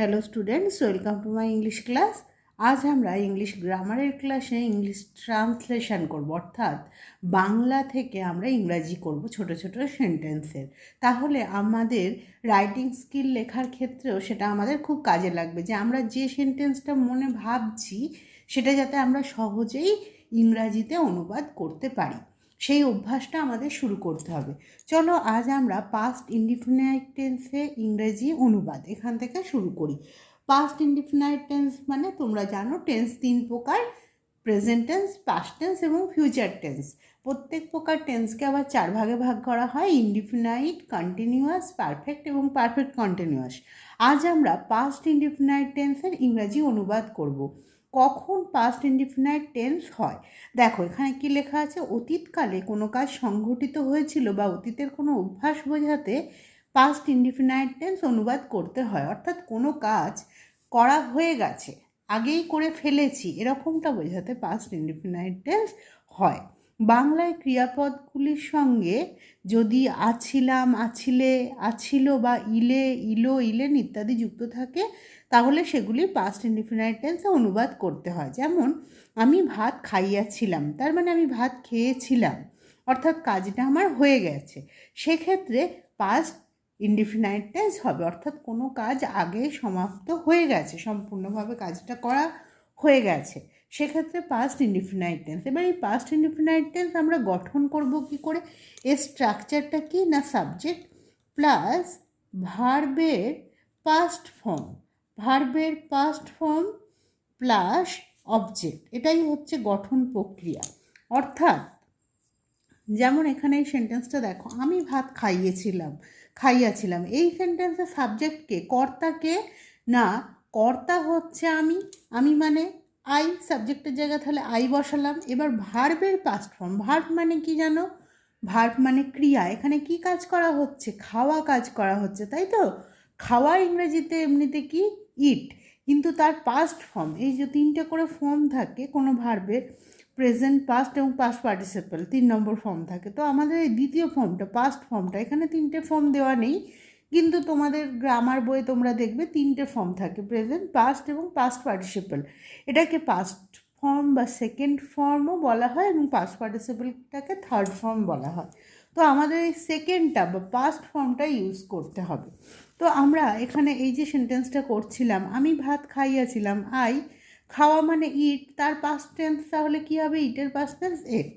Hello students welcome to my English class আজ আমরা English গ্রামারের ক্লাসে ইংলিশ ট্রান্সলেশন করব, অর্থাৎ বাংলা থেকে আমরা ইংরাজি করব ছোট ছোট সেন্টেন্সের তাহলে আমাদের রাইটিং স্কিল লেখার ক্ষেত্রেও সেটা আমাদের খুব কাজে লাগবে যে আমরা যে সেন্টেন্সটা মনে ভাবছি, সেটা যাতে আমরা সহজেই ইংরাজিতে অনুবাদ করতে পারি। সেই অভ্যাসটা আমাদের শুরু করতে হবে। চলো আজ আমরা পাস্ট ইনডিফিনাইট টেন্সে ইংরেজি অনুবাদ এখান থেকে শুরু করি। পাস্ট ইনডিফিনাইট টেন্স মানে তোমরা জানো টেন্স তিন প্রকার প্রেজেন্ট টেন্স পাস্ট টেন্স এবং ফিউচার টেন্স প্রত্যেক প্রকার টেন্সকে আবার চার ভাগে ভাগ করা হয় ইনডিফিনাইট কন্টিনিউয়াস পারফেক্ট এবং পারফেক্ট কন্টিনিউয়াস আজ আমরা পাস্ট ইনডিফিনাইট টেন্সের ইংরাজি অনুবাদ করব। কখন পাস্ট ইনডিফিনাইট টেন্স হয়? দেখো, এখানে কি লেখা আছে? অতীতকালে কোনো কাজ সংঘটিত হয়েছিল বা অতীতের কোনো অভ্যাস বোঝাতে পাস্ট ইনডিফিনাইট টেন্স অনুবাদ করতে হয়। অর্থাৎ কোনো কাজ করা হয়ে গেছে, আগেই করে ফেলেছি, এরকমটা বোঝাতে পাস্ট ইনডিফিনাইট টেন্স হয়। বাংলায় ক্রিয়াপদগুলির সঙ্গে যদি আছিলাম, আছিলে, আছিল বা ইলে, ইলো, ইলেন ইত্যাদি যুক্ত থাকে তাহলে সেগুলি পাস্ট ইনডিফিনাইট টেন্সে অনুবাদ করতে হয়। যেমন, আমি ভাত খাইয়াছিলাম, তার মানে আমি ভাত খেয়েছিলাম, অর্থাৎ কাজটা আমার হয়ে গেছে। সেক্ষেত্রে পাস্ট ইনডিফিনাইট টেন্স হবে, অর্থাৎ কোনো কাজ আগে সমাপ্ত হয়ে গেছে, সম্পূর্ণভাবে কাজটা করা হয়ে গেছে। সেক্ষেত্রে পাস্ট ইনডিফিনাইট টেন্স এবার এই পাস্ট ইনডিফিনাইট টেন্স আমরা গঠন করব কি করে? এর স্ট্রাকচারটা কি? না সাবজেক্ট প্লাস ভার্বের পাস্ট ফর্ম ভার্বের পাস্ট ফর্ম প্লাস অবজেক্ট এটাই হচ্ছে গঠন প্রক্রিয়া। অর্থাৎ, যেমন এখানে এই সেন্টেন্সটা দেখো, আমি ভাত খাইয়েছিলাম, খাইয়াছিলাম। এই সেন্টেন্সের সাবজেক্টকে কর্তাকে না, কর্তা হচ্ছে আমি। আমি মানে আই সাবজেক্টের জায়গায় তাহলে আই বসালাম। এবার ভার্বের পাস্ট ফর্ম ভার্ব মানে কি জানো? ভার্ব মানে ক্রিয়া। এখানে কি কাজ করা হচ্ছে? খাওয়া কাজ করা হচ্ছে, তাই তো? খাওয়া ইংরেজিতে এমনিতে কি? ইট কিন্তু তার পাস্ট ফর্ম এই যে তিনটে করে ফর্ম থাকে কোনো ভার্বের প্রেজেন্ট পাস্ট এবং পাস্ট পার্টিসিপাল তিন নম্বর ফর্ম থাকে। তো আমাদের এই দ্বিতীয় ফর্মটা পাস্ট ফর্মটা এখানে তিনটে ফর্ম দেওয়া নেই, কিন্তু তোমাদের গ্রামার বইয়ে তোমরা দেখবে তিনটে ফর্ম থাকে প্রেজেন্ট পাস্ট এবং পাস্ট পার্টিসিপাল এটাকে পাস্ট ফর্ম বা সেকেন্ড ফর্মও বলা হয় এবং পাস্ট পার্টিসিপালটাকে থার্ড ফর্ম বলা হয়। তো আমাদের এই সেকেন্ডটা বা পাস্ট ফর্মটা ইউজ করতে হবে। তো আমরা এখানে এই যে সেন্টেন্সটা করছিলাম, আমি ভাত খাইয়াছিলাম, আই, খাওয়া মানে ইট তার পাস্ট টেন্স তাহলে কী হবে? ইটের পাস্ট টেন্স এট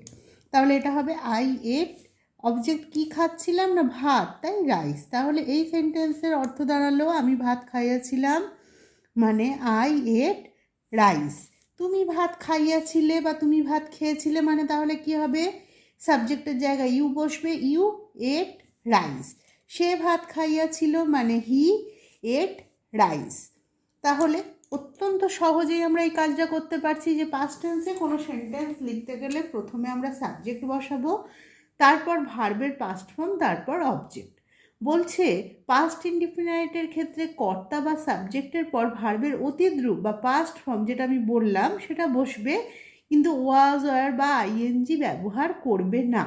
তাহলে এটা হবে আই এট অবজেক্ট কি খাচ্ছিলাম না ভাত? তাই রাইস তাহলে এই সেন্টেন্সের অর্থ দাঁড়াল, আমি ভাত খাইয়াছিলাম মানে আই এট রাইস তুমি ভাত খাইয়াছিলে বা তুমি ভাত খেয়েছিলে মানে তাহলে কি হবে? সাবজেক্টের জায়গায় ইউ বসবে ইউ এট রাইস সে ভাত খাইয়াছিল মানে হি এট রাইস। তাহলে অত্যন্ত সহজেই আমরা এই কাজটা করতে পারছি যে পাস্ট টেন্সে কোনো সেন্টেন্স লিখতে গেলে প্রথমে আমরা সাবজেক্ট বসাবো, তারপর ভার্বের পাস্ট ফর্ম তারপর অবজেক্ট বলছে পাস্ট ইনডিফিনাইটের ক্ষেত্রে কর্তা বা সাবজেক্টের পর ভার্বের অতীত রূপ বা পাস্ট ফর্ম যেটা আমি বললাম, সেটা বসবে, কিন্তু ওয়াজ ওয়ার বা আইএনজি ব্যবহার করবে না।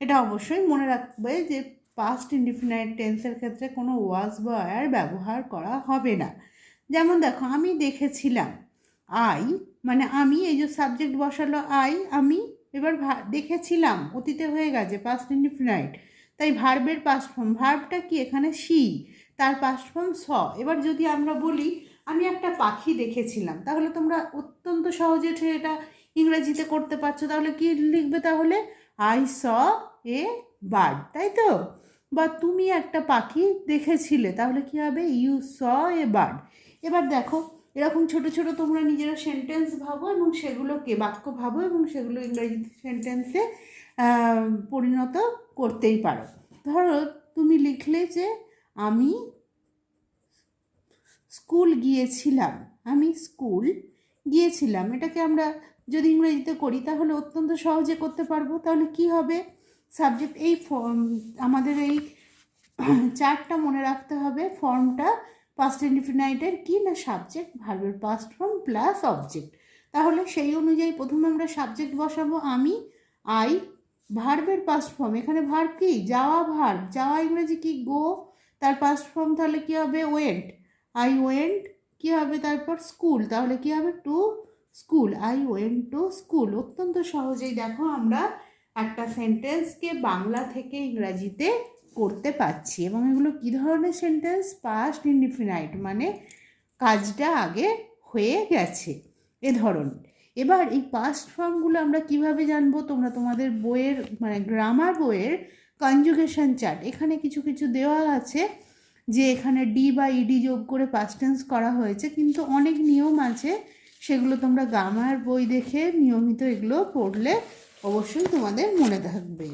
এটা অবশ্যই মনে রাখবে যে পাস্ট ইনডিফিনাইট টেন্সের ক্ষেত্রে কোনো ওয়াজ বা ওয়ার ব্যবহার করা হবে না। যেমন দেখো, আমি দেখেছিলাম আই মানে আমি, এই যে সাবজেক্ট বসালো আই আমি, এবার দেখেছিলাম, অতীতে হয়ে গেছে পাস্ট ইনডিফিনাইট তাই ভার্বের পাস্ট ফর্ম ভার্বটা কি এখানে সি তার পাস্ট ফর্ম স। এবার যদি আমরা বলি, আমি একটা পাখি দেখেছিলাম, তাহলে তোমরা অত্যন্ত সহজে এটা ইংরেজিতে করতে পারছ, তাহলে কি লিখবে তাহলে? আই স এ বার্ড তাই তো? বা তুমি একটা পাখি দেখেছিলে, তাহলে কি হবে? ইউ স এ বার্ড এবার দেখো, এরকম ছোট ছোট তোমরা নিজেরা সেন্টেন্স ভাবো এবং সেগুলোকে বাক্য ভাবো এবং সেগুলো ইংরেজি সেন্টেন্সে পরিণত করতেই পারো। ধরো, তুমি লিখলে যে, আমি স্কুল গিয়েছিলাম, আমি স্কুল গিয়েছিলাম। এটাকে আমরা যদি ইংরেজিতে করি, তাহলে অত্যন্ত সহজে করতে পারব। তাহলে কি হবে? সাবজেক্ট এই আমাদের এই চারটা মনে রাখতে হবে ফর্মটা পাস্ট ইনডিফিনাইটের কি না সাবজেক্ট ভার্বের পাস্ট ফর্ম প্লাস অবজেক্ট তাহলে সেই অনুযায়ী প্রথমে আমরা সাবজেক্ট বসাবো আমি আই ভার্বের পাস্ট ফর্ম এখানে ভার্ব কি? যাওয়া ভার্ব যাওয়া ইংরেজি কি? গো তার পাস্ট ফর্ম তাহলে কি হবে? ওয়েন্ট আই ওয়েন্ট কী হবে? তারপর স্কুল তাহলে কী হবে? To school I went to school অত্যন্ত সহজেই দেখো আমরা একটা সেন্টেন্সকে বাংলা থেকে ইংরাজিতে করতে পারছি এবং এগুলো কী ধরনের সেন্টেন্স পাস্ট ইনডিফিনাইট মানে কাজটা আগে হয়ে গেছে। এ ধরন, এবার এই পাস্ট ফর্মগুলো আমরা কীভাবে জানব? তোমরা তোমাদের বইয়ের মানে গ্রামার বইয়ের কনজুগেশন চার্ট এখানে কিছু কিছু দেওয়া আছে যে এখানে ডি বা ইডি যোগ করে পাস্ট টেন্স করা হয়েছে, কিন্তু অনেক নিয়ম আছে। সেগুলো তোমরা গ্রামার বই দেখে নিয়মিত এগুলো পড়লে অবশ্যই তোমাদের মনে থাকবে।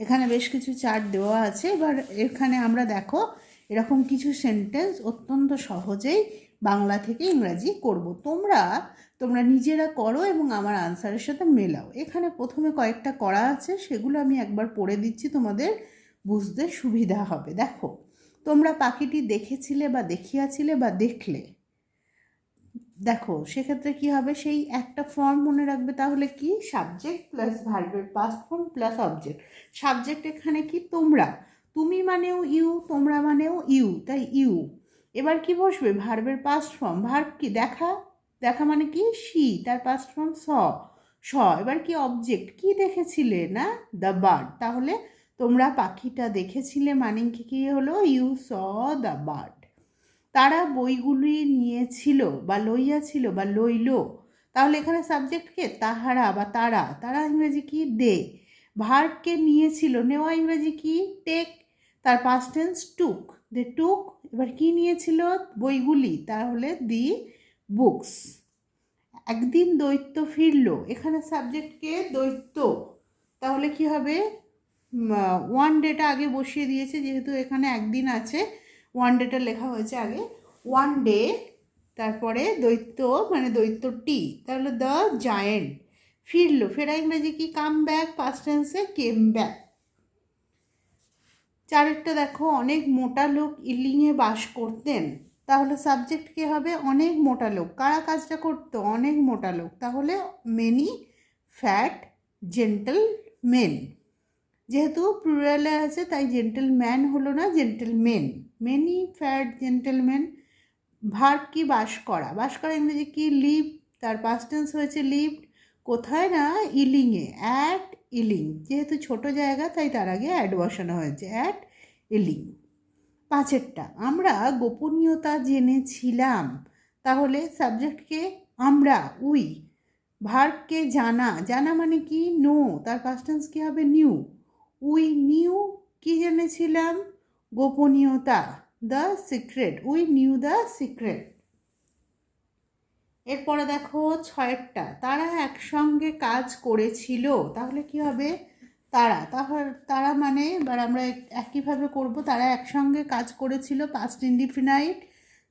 এখানে বেশ কিছু চার্ট দেওয়া আছে। এবার এখানে আমরা দেখো, এরকম কিছু সেন্টেন্স অত্যন্ত সহজেই বাংলা থেকে ইংরাজি করব। তোমরা তোমরা নিজেরা করো এবং আমার আনসারের সাথে মেলাও। এখানে প্রথমে কয়েকটা করা আছে, সেগুলো আমি একবার পড়ে দিচ্ছি, তোমাদের বুঝতে সুবিধা হবে। দেখো, তোমরা পাখিটি দেখেছিলে বা দেখিয়াছিলে বা দেখলে দেখো, সেক্ষেত্রে কি হবে? সেই একটা ফর্ম মনে রাখবে তাহলে কি? সাবজেক্ট প্লাস ভার্বের past form plus object subject এখানে কি? তোমরা। তুমি মানেও ইউ তোমরা মানেও ইউ তাই ইউ এবার কি বসবে? ভার্বের পাস্ট ফর্ম ভার্ব কি? দেখা। দেখা মানে কি? সি তার পাস্ট ফর্ম স। স। এবার কি? অবজেক্ট কি দেখেছিলে? না? দ্য বার্ড তাহলে তোমরা পাখিটা দেখেছিলে মানে কি? হলো? ইউ স দ্য বার্ড তারা বইগুলি নিয়েছিল বা লইয়াছিল বা লইল। তাহলে এখানে সাবজেক্টকে তাহারা বা তারা। তারা ইংরেজি কি? দে। ভার্বকে নিয়েছিল। নেওয়া ইংরেজি কি? টেক। তার পাস্ট টেন্স টুক দে টুক এবার কি নিয়েছিল? বইগুলি। তাহলে দি বুকস একদিন দৈত্য ফিরলো। এখানে সাবজেক্টকে দৈত্য। তাহলে কি হবে? ওয়ান ডেটা আগে বসিয়ে দিয়েছে, যেহেতু এখানে একদিন আছে। ওয়ান ডেটা লেখা হয়েছে আগে। ওয়ান ডে তারপরে দৈত্য মানে দৈত্য টি, তাহলে দ্য জায়েন্ট ফিরলো, ফেরা ইংরেজি কি? কাম ব্যাক পাস্ট টেন্সে কেম ব্যাক চারেরটা দেখো, অনেক মোটা লোক ইলিংয়ে বাস করতেন। তাহলে সাবজেক্ট কী হবে? অনেক মোটা লোক। কারা কাজটা করতো? অনেক মোটা লোক। তাহলে মেনি ফ্যাট জেন্টল মেন যেহেতু প্লুরালে আছে, তাই জেন্টেল ম্যান হলো না gentlemen many fat gentleman verb কি বাস করা বাস করা ইংরেজি কি? লিভ তার পাস্টেন্স হয়েছে লিভ কোথায় না? ইলিংয়ে অ্যাট ইলিং যেহেতু ছোট জায়গা, তাই তার আগে অ্যাড বসানো হয়েছে অ্যাট ইলিং পাঁচেরটা, আমরা গোপনীয়তা জেনেছিলাম। তাহলে সাবজেক্টকে আমরা, উই ভার্বকে জানা। জানা মানে কি? নো তার পাস্টেন্স কী হবে? নিউ উই নিউ কি জেনেছিলাম? গোপনীয়তা the secret we knew the secret এরপরে দেখো ছয়েরটা, তারা একসঙ্গে কাজ করেছিল, তাহলে কি হবে? তারা, তাহলে তারা মানে এবার আমরা একইভাবে করব, তারা একসঙ্গে কাজ করেছিল পাস্ট ইনডিফিনাইট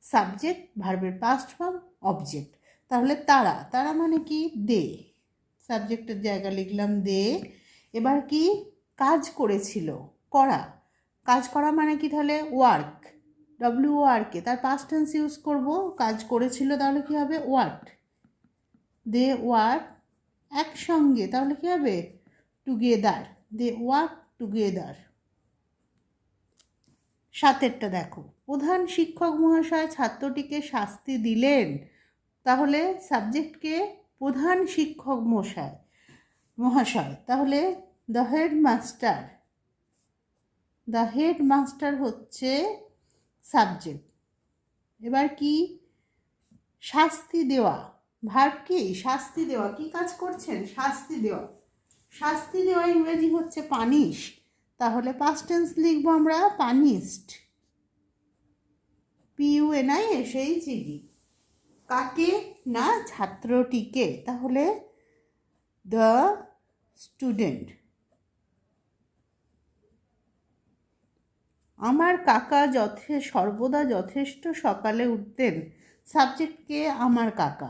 সাবজেক্ট ভার্বের পাস্ট ফর্ম অবজেক্ট তাহলে তারা তারা মানে কি? দে সাবজেক্টের জায়গা লিখলাম দে এবার কি? কাজ করেছিল, করা। কাজ করা মানে কি তাহলে ওয়ার্ক ডব্লিউ ওয়ার্কে তার পাস্ট টেন্স ইউজ করব, কাজ করেছিল তাহলে কি হবে? ওয়ার্ক দে ওয়ার্ক একসঙ্গে, তাহলে কি হবে? টুগেদার দে ওয়ার্ক টুগেদার সাতেরটা দেখো। প্রধান শিক্ষক মহাশয় ছাত্রটিকে শাস্তি দিলেন। তাহলে সাবজেক্টকে প্রধান শিক্ষক মশাই মহাশয়। তাহলে the head master the head master হচ্ছে সাবজেক্ট এবার কি? শাস্তি দেওয়া। ভার্ব কি? শাস্তি দেওয়া। কি কাজ করছেন? শাস্তি দেওয়া। শাস্তি দেওয়া ইংরেজি হচ্ছে পানিশ তাহলে পাস্ট টেন্স লিখব আমরা পানিশড পিইউএনআই এসেই চিডি কাকে? না, ছাত্রটিকে। তাহলে দ্য স্টুডেন্ট আমার কাকা যথে, সর্বদা যথেষ্ট সকালে উঠতেন। সাবজেক্টকে আমার কাকা।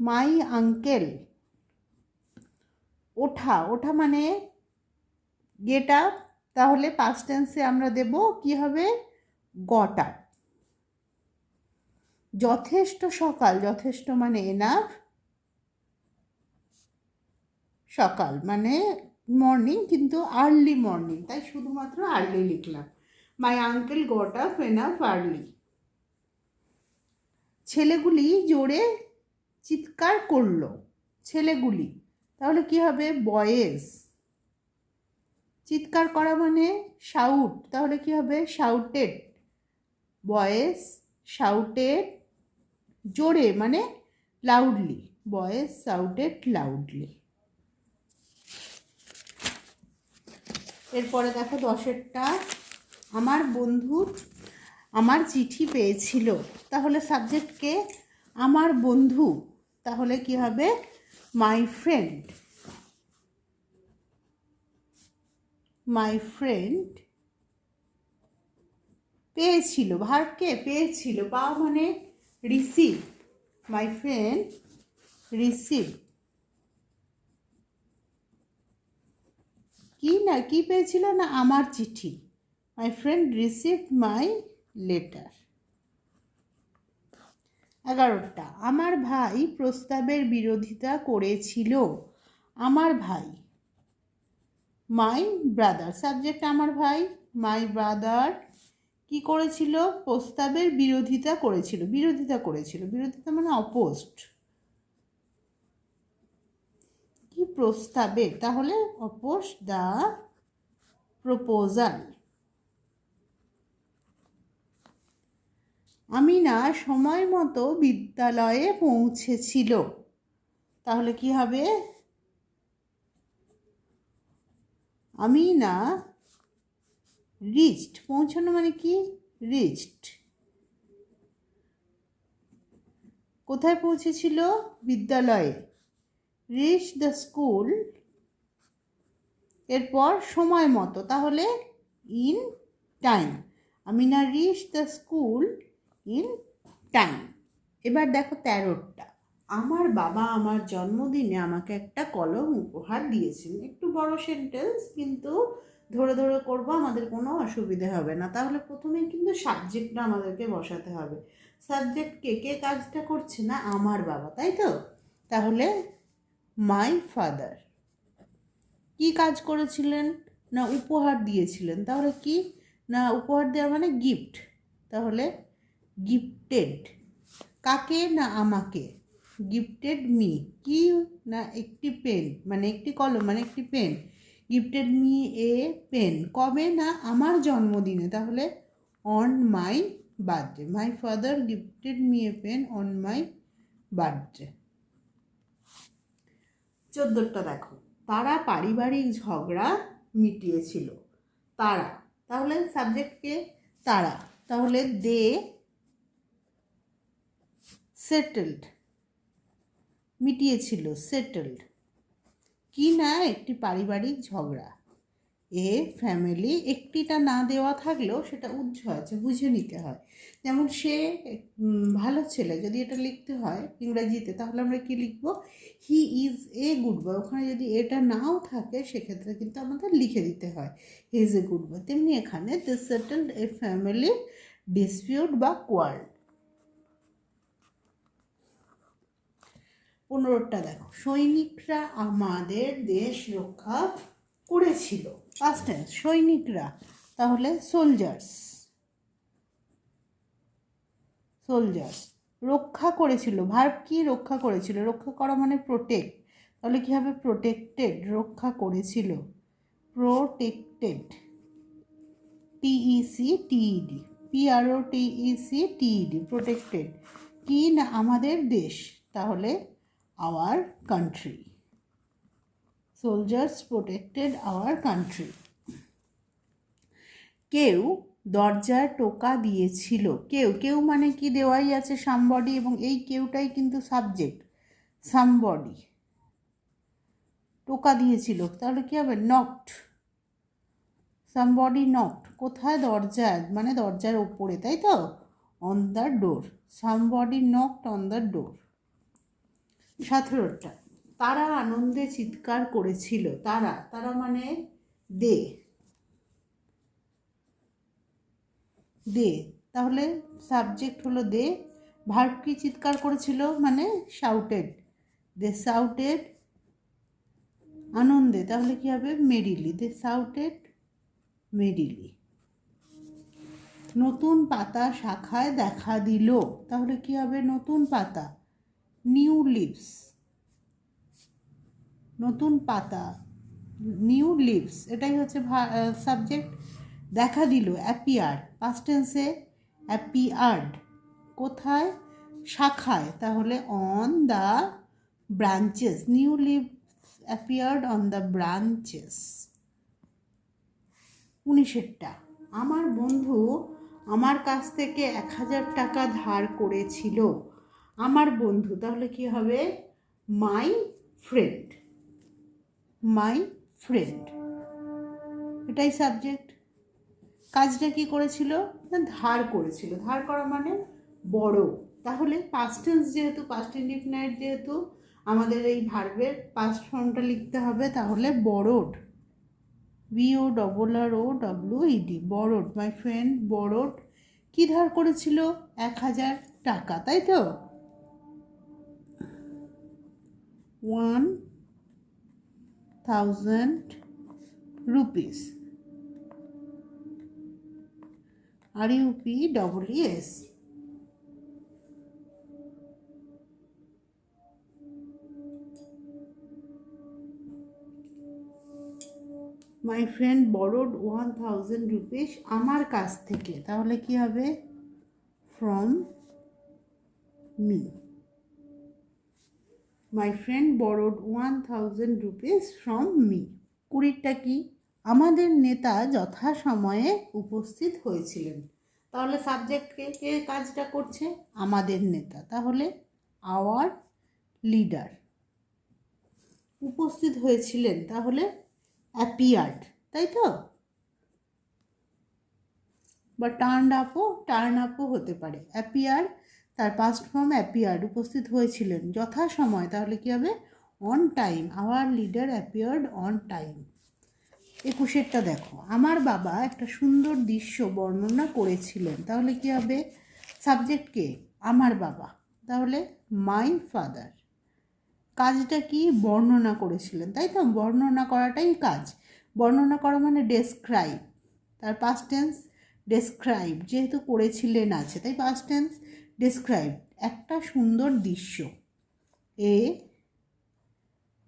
মাই আঙ্কেল ওঠা ওঠা মানে গেট আপ তাহলে পাস্ট টেন্সে আমরা দেব কি হবে? গট আপ যথেষ্ট সকাল, যথেষ্ট মানে এনাফ সকাল মানে মর্নিং কিন্তু আর্লি মর্নিং তাই শুধুমাত্র আর্লি লিখলাম। My uncle got up enough early ছেলেগুলি জোরে চিৎকার করল, ছেলেগুলি। তাহলে কি হবে? বয়েজ চিৎকার করা মানে শাউট তাহলে কি হবে? শাউটেড বয়েস শাউটেড জোরে মানে লাউডলি বয়েস শাউটেড লাউডলি এরপরে দেখো দশেরটা আমার বন্ধু আমার চিঠি পেয়েছিল। তাহলে সাবজেক্টকে আমার বন্ধু। তাহলে কি হবে? মাই ফ্রেন্ড মাই ফ্রেন্ড পেয়েছিল। ভার্বকে পেয়েছিল। পাওয়া মানে রিসিভ মাই ফ্রেন্ড রিসিভ কি না, কি পেয়েছিল না আমার চিঠি? My friend receive my letter এগারোটা, আমার ভাই প্রস্তাবের বিরোধিতা করেছিল। আমার ভাই মাই ব্রাদার সাবজেক্ট আমার ভাই মাই ব্রাদার কি করেছিল? প্রস্তাবের বিরোধিতা করেছিল বিরোধিতা করেছিল। বিরোধিতা মানে অপোস্ট কি প্রস্তাবে, তাহলে অপোজ দ্য প্রপোজাল। আমি না সময় মতো বিদ্যালয়ে পৌঁছেছিল। তাহলে কি হবে? আমি না রিচড, পৌঁছানো মানে কি? রিচড। কোথায় পৌঁছেছিল? বিদ্যালয়ে। রিচ দ্য স্কুল এরপর সময় মতো, তাহলে ইন টাইম আমি না reach the school in time এবার দেখো তেরোটা আমার বাবা আমার জন্মদিনে আমাকে একটা কলম উপহার দিয়েছেন। একটু বড় সেন্টেন্স কিন্তু ধরে ধরে করব, আমাদের কোনো অসুবিধে হবে না। তাহলে প্রথমে কিন্তু সাবজেক্টটা আমাদেরকে বসাতে হবে। সাবজেক্ট কে কে কাজটা করছে না? আমার বাবা, তাই তো? তাহলে মাই ফাদার কি কাজ করেছিলেন? না, উপহার দিয়েছিলেন। তাহলে কি? না, উপহার দেওয়া মানে গিফট তাহলে গিফটেড কাকে না আমাকে? গিফটেড মি কি? না, একটি পেন মানে একটি কলম মানে একটি pen gifted me a pen কবে? না, আমার জন্মদিনে। তাহলে on my birthday my father gifted me a pen on my birthday চোদ্দোটা দেখো। তারা পারিবারিক ঝগড়া মিটিয়েছিল। তারা, তাহলে সাবজেক্টকে তারা, তাহলে দে সেটেলড মিটিয়েছিল সেটেলড কি না একটি পারিবারিক ঝগড়া? এ ফ্যামিলি একটিটা না দেওয়া থাকলেও সেটা উজ্জ্ব আছে বুঝে নিতে হয়। যেমন সে ভালো ছেলে, যদি এটা লিখতে হয় ইংরাজিতে, তাহলে আমরা কি লিখব? He is a good boy ওখানে যদি এটা নাও থাকে, সেক্ষেত্রে কিন্তু আমাদের লিখে দিতে হয় he is a good boy তেমনি এখানে the settled a family dispute বা কোয়ার্ড পনেরোটা দেখো। সৈনিকরা আমাদের দেশ রক্ষা করেছিল। টেন্স সৈনিকরা, তাহলে সোলজার্স সোলজার্স রক্ষা করেছিল ভার্ব কি রক্ষা করেছিল? রক্ষা করা মানে প্রোটেক্ট তাহলে কী হবে? প্রোটেক্টেড রক্ষা করেছিল। Protected T E C T E D P R O T E C T E D protected কি না আমাদের দেশ? তাহলে our country soldiers protected our country কেউ দরজায় টোকা দিয়েছিল। কেউ কেউ মানে কি দেওয়াই আছে সামবডি এবং এই কেউটাই কিন্তু সাবজেক্ট সামবডি টোকা দিয়েছিল, তাহলে কি হবে? নকড সামবডি নকড কোথায় দরজায় মানে দরজার ওপরে, তাই তো? On the door somebody knocked on the door সতেরোটা তারা আনন্দে চিৎকার করেছিল। তারা তারা মানে দে। দে। তাহলে সাবজেক্ট হলো দে। ভার্ব কি চিৎকার করেছিল? মানে শাউটেড দে শাউটেড আনন্দে। তাহলে কি হবে? মেরিলি দে শাউটেড মেরিলি নতুন পাতা শাখায় দেখা দিল। তাহলে কি হবে? নতুন পাতা। নিউ লিভস নতুন পাতা নিউ লিভস এটাই হচ্ছে সাবজেক্ট দেখা দিল অ্যাপিয়ার পাস্ট টেন্সে অ্যাপিয়ার্ড কোথায়? শাখায়। তাহলে on the branches new leave appeared on the branches উনিশেরটা। আমার বন্ধু আমার কাছ থেকে এক হাজার টাকা ধার করেছিল। আমার বন্ধু, তাহলে কি হবে? মাই ফ্রেন্ড মাই ফ্রেন্ড এটাই সাবজেক্ট কাজটা কি করেছিল? না, ধার করেছিল। ধার করা মানে বড়। তাহলে পাস্ট টেন্স যেহেতু পাস্ট ইন্ডিফিনাইট যেহেতু, আমাদের এই ভার্বের পাস্ট ফর্মটা লিখতে হবে, তাহলে borrowed B O double R O W E D borrowed my friend borrowed কী ধার করেছিল? এক হাজার টাকা, তাই তো? One thousand rupees R U P double S my friend borrowed one thousand rupees আমার কাছ থেকে। তাহলে কি হবে? From me my friend borrowed one thousand rupees from me কুড়িরটা কি? আমাদের নেতা যথাসময়ে উপস্থিত হয়েছিলেন। তাহলে সাবজেক্টকে কে কাজটা করছে? আমাদের নেতা। তাহলে আওয়ার লিডার উপস্থিত হয়েছিলেন। তাহলে অ্যাপিয়ার্ড তাই তো? বা টার্ন আপও টার্ন আপও হতে পারে। অ্যাপিয়ার তার পাস্ট ফর্ম অ্যাপিয়ার্ড উপস্থিত হয়েছিলেন। যথাসময়, তাহলে কী হবে? On time our leader appeared on time একুশেরটা দেখো, আমার বাবা একটা সুন্দর দৃশ্য বর্ণনা করেছিলেন। তাহলে কী হবে? সাবজেক্টকে আমার বাবা। তাহলে মাই ফাদার কাজটা কি? বর্ণনা করেছিলেন। তাই তো? বর্ণনা করাটাই কাজ। বর্ণনা করা মানে ডেসক্রাইব তার পাস্ট টেন্স ডেসক্রাইব যেহেতু করেছিলেন আছে। তাই পাস্ট টেন্স ডেসক্রাইব একটা সুন্দর দৃশ্য। এ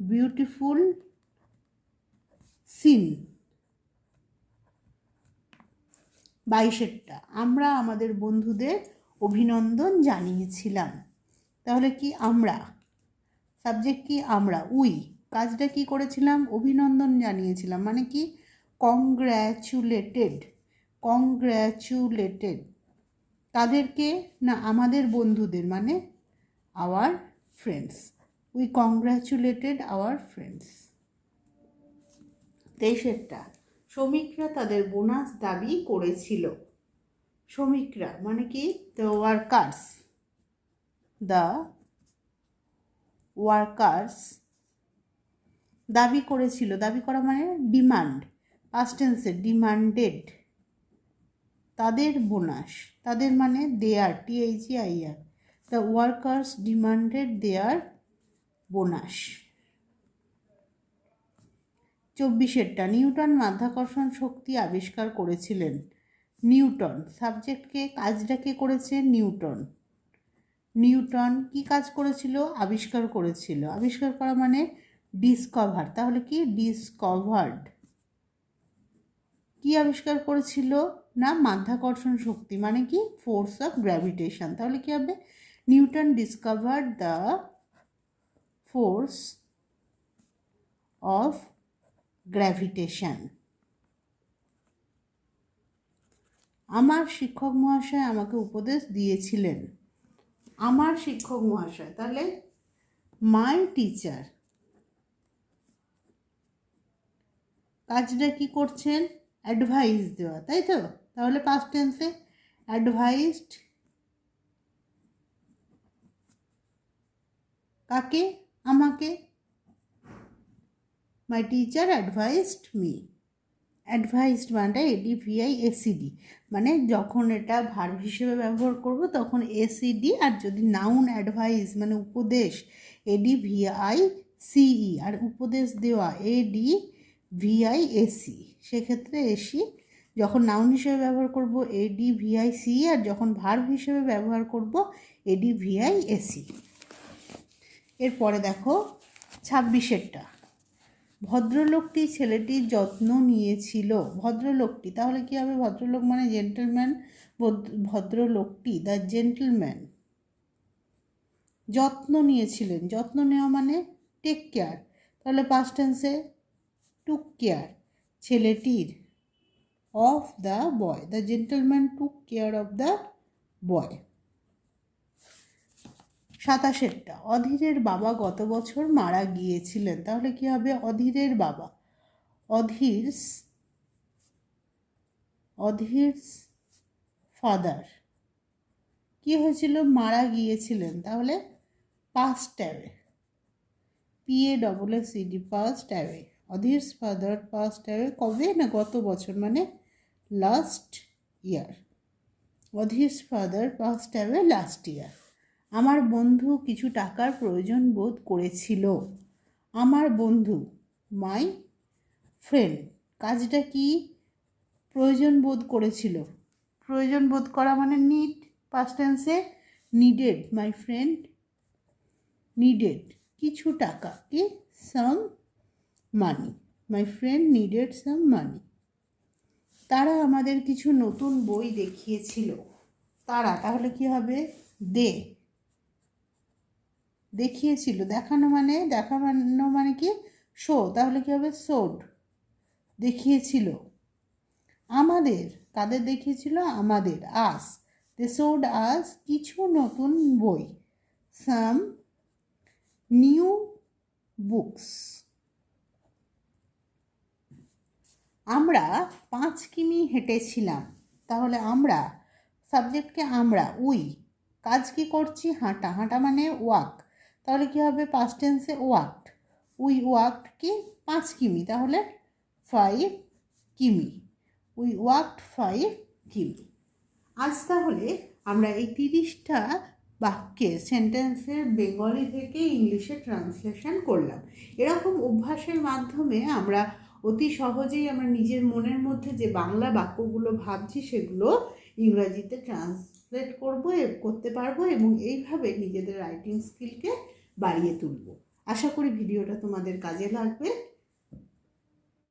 বিউটিফুল সিন বাইশেরটা। আমরা আমাদের বন্ধুদের অভিনন্দন জানিয়েছিলাম। তাহলে কি আমরা? সাবজেক্ট কি আমরা? উই। কাজটা কি করেছিলাম? অভিনন্দন জানিয়েছিলাম। মানে কি? কংগ্র্যাচুলেটেড কংগ্র্যাচুলেটেড তাদেরকে না আমাদের বন্ধুদের মানে our friends we congratulated our friends তেইশেরটা শ্রমিকরা তাদের বোনাস দাবি করেছিল। শ্রমিকরা মানে কি? দ্য ওয়ার্কার্স দ্য ওয়ার্কার্স দাবি করেছিল। দাবি করা মানে ডিমান্ড পাস্ট টেন্সে ডিমান্ডেড তাদের বোনাস, তাদের মানে their T H E I R the workers demanded their bonus. চব্বিশেরটা, Newton মাধ্যাকর্ষণ শক্তি আবিষ্কার করেছিলেন। নিউটন সাবজেক্টকে কাজটাকে করেছে? নিউটন। নিউটন কি কাজ করেছিল? আবিষ্কার করেছিল। আবিষ্কার করা মানে ডিসকভার তাহলে কি? ডিসকভার্ড কি আবিষ্কার করেছিল? না মাধ্যাকর্ষণ শক্তি মানে কি? ফোর্স অফ গ্র্যাভিটেশন তাহলে কী হবে? Newton discover the force of gravitation আমার শিক্ষক মহাশয় আমাকে উপদেশ দিয়েছিলেন। আমার শিক্ষক মহাশয়, তাহলে মাই টিচার কাজটা কি করছেন? অ্যাডভাইস দেওয়া, তাই তো? তাহলে পাস্ট টেন্সে অ্যাডভাইসড কাকে? আমাকে। My teacher advised me advised মানটা এডি ভিআই এসিডি মানে যখন এটা ভার্ব হিসেবে ব্যবহার করব তখন এসিডি আর যদি নাউন অ্যাডভাইস মানে উপদেশ এডি ভিআই সিই আর উপদেশ দেওয়া A D V I S E সেক্ষেত্রে এসি যখন নাউন হিসেবে ব্যবহার করব এডি ভিআই সি আর যখন ভার্ব হিসেবে ব্যবহার করব এডি ভিআই এসি এরপরে দেখো, ছাব্বিশেরটা। ভদ্রলোকটি ছেলেটির যত্ন নিয়েছিল। ভদ্রলোকটি, তাহলে কি হবে? ভদ্রলোক মানে জেন্টলম্যান ভদ্রলোকটি দ্য জেন্টলম্যান যত্ন নিয়েছিলেন। যত্ন নেওয়া মানে টেক কেয়ার তাহলে পাস্ট টেন্সে টুক কেয়ার ছেলেটির of the boy the gentleman took care of the boy সাতাশেরটা, অধীরের বাবা গত বছর মারা গিয়েছিলেন। তাহলে কি হবে? অধীরের বাবা। অধীর অধীর ফাদার। কি হয়েছিল? মারা গিয়েছিলেন। তাহলে passed away P A double S C D passed away Adhir father passed away কবে? না গত বছর? মানে last year Adhir father passed away last year আমার বন্ধু কিছু টাকার প্রয়োজন বোধ করেছিল। আমার বন্ধু মাই ফ্রেন্ড কাজটা কি? প্রয়োজন বোধ করেছিল। প্রয়োজন বোধ করা মানে নিড পাস্ট টেন্সে নিডেড মাই ফ্রেন্ড নিডেড কিছু টাকা, কি? সাম মানি মাই ফ্রেন্ড নিডেড সাম মানি তারা আমাদের কিছু নতুন বই দেখিয়েছিল। তারা, তাহলে কি হবে? দে। দেখিয়েছিল। দেখানো মানে দেখানো মানে কি? শো। তাহলে কি হবে? সোড। দেখিয়েছিল। আমাদের, কাদের দেখিয়েছিল? আমাদের, আস। দে সোড আস কিছু নতুন বই। Some new books. আমরা পাঁচ কিমি হেঁটেছিলাম, তাহলে আমরা, সাবজেক্টকে আমরা, উই, কাজ কি করছি? হাঁটা হাঁটা মানে ওয়াক, তাহলে কি হবে? পাস্ট টেন্সে ওয়াকড, উই ওয়াকড কি? পাঁচ কিমি, তাহলে ফাইভ কিমি, উই ওয়াকড ফাইভ কিমি। আজ তাহলে আমরা এই তিরিশটা বাক্যে সেন্টেন্সের বেঙ্গলি থেকে ইংলিশে ট্রান্সলেশন করলাম। এরকম অভ্যাসের মাধ্যমে আমরা অতি সহজেই আমরা নিজের মনের মধ্যে যে বাংলা বাক্যগুলো ভাবছি, সেগুলো ইংরাজিতে ট্রান্সলেট করব করতে পারব এবং এইভাবে নিজেদের রাইটিং স্কিলকে বাড়িয়ে তুলব। আশা করি ভিডিওটা তোমাদের কাজে লাগবে।